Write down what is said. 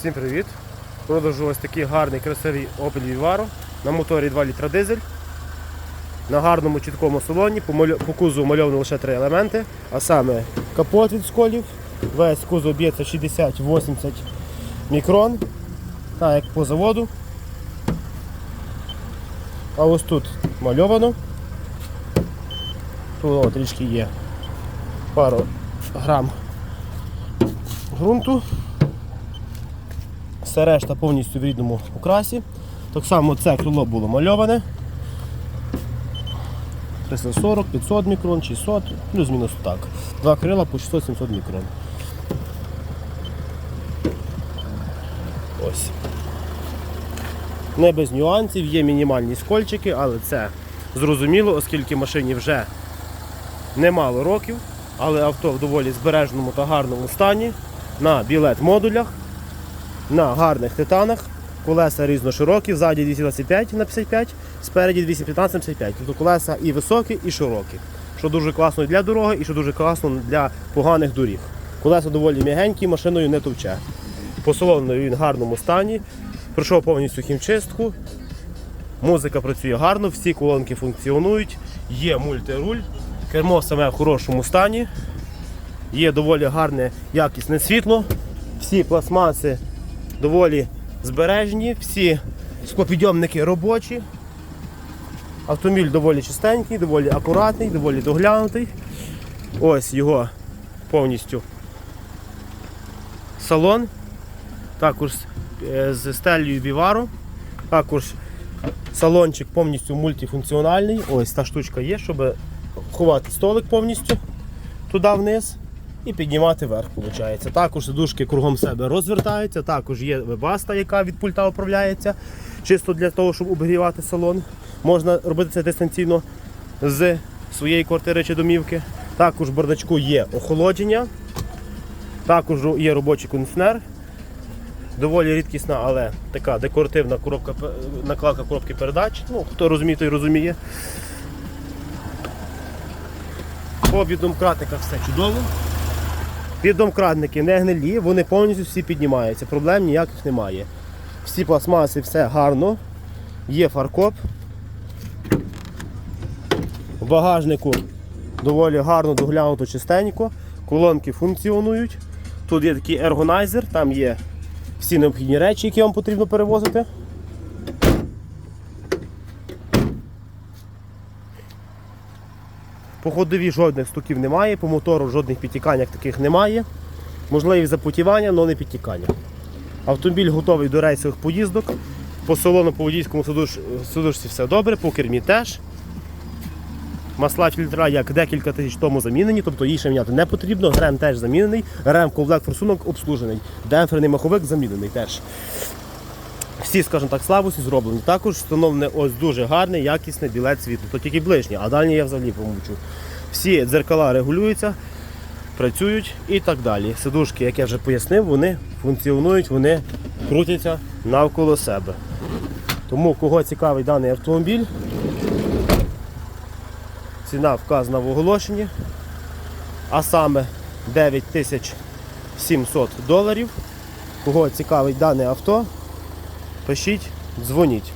Всім привіт! Продажу ось такий гарний красивий Opel Vivaro на моторі 2 літра дизель. На гарному чіткому салоні, по, маль- по кузову мальовано лише три елементи, а саме капот від сколів, весь кузов б'ється 60-80 мікрон, так як по заводу. А ось тут мальовано. Тут о, трішки є пару грам ґрунту. Все решта повністю в рідному окрасі. Так само це крило було мальоване. 340, 500 мікрон, 600, плюс-мінус так. Два крила по 600-700 мікрон. Ось. Не без нюансів, є мінімальні скольчики, але це зрозуміло, оскільки машині вже немало років, але авто в доволі збереженому та гарному стані, на білет модулях, на гарних титанах. Колеса різноширокі, ззаді 225 на 55, спереді 215 на 55. Тобто колеса і високі, і широкі. Що дуже класно для дороги і що дуже класно для поганих доріг. Колеса доволі м'ягенькі, машиною не товче. По він в гарному стані. Пройшов повністю хімчистку. Музика працює гарно, всі колонки функціонують, є мультируль, кермо саме в хорошому стані, є доволі гарне якісне світло, всі пластмаси доволі збережені, всі склопідйомники робочі. Автомобіль доволі чистенький, доволі акуратний, доволі доглянутий. Ось його повністю салон. Також е, з стелею Бівару. Також салончик повністю мультифункціональний. Ось та штучка є, щоб ховати столик повністю туди вниз і піднімати вверх. Виходить. Також сидушки кругом себе розвертаються, також є вебаста, яка від пульта управляється, чисто для того, щоб обігрівати салон. Можна робити це дистанційно з своєї квартири чи домівки. Також в бардачку є охолодження, також є робочий кондиціонер. Доволі рідкісна, але така декоративна коробка, накладка коробки передач. Ну, хто розуміє, той розуміє. По відомкратниках все чудово. Піддомкратники не гнилі, вони повністю всі піднімаються, проблем ніяких немає. Всі пластмаси, все гарно. Є фаркоп. В багажнику доволі гарно доглянуто чистенько. Колонки функціонують. Тут є такий ергонайзер, там є всі необхідні речі, які вам потрібно перевозити. По ходові жодних стуків немає, по мотору жодних підтікань таких немає. Можливі запотівання, але не підтікання. Автомобіль готовий до рейсових поїздок. По салону по водійському сидуш- сидушці все добре, по кермі теж. Масла фільтра як декілька тисяч тому замінені, тобто їх ще міняти не потрібно. Грем теж замінений, рем комплект форсунок обслужений. Демпферний маховик замінений теж. Всі, скажімо так, слабості зроблені. Також встановлений ось дуже гарний, якісний білет світлу. То тільки ближній, а дальній я взагалі помовчу. Всі дзеркала регулюються, працюють і так далі. Сидушки, як я вже пояснив, вони функціонують, вони крутяться навколо себе. Тому кого цікавий даний автомобіль, ціна вказана в оголошенні, а саме 9700 доларів. Кого цікавить дане авто, пишіть, дзвоніть.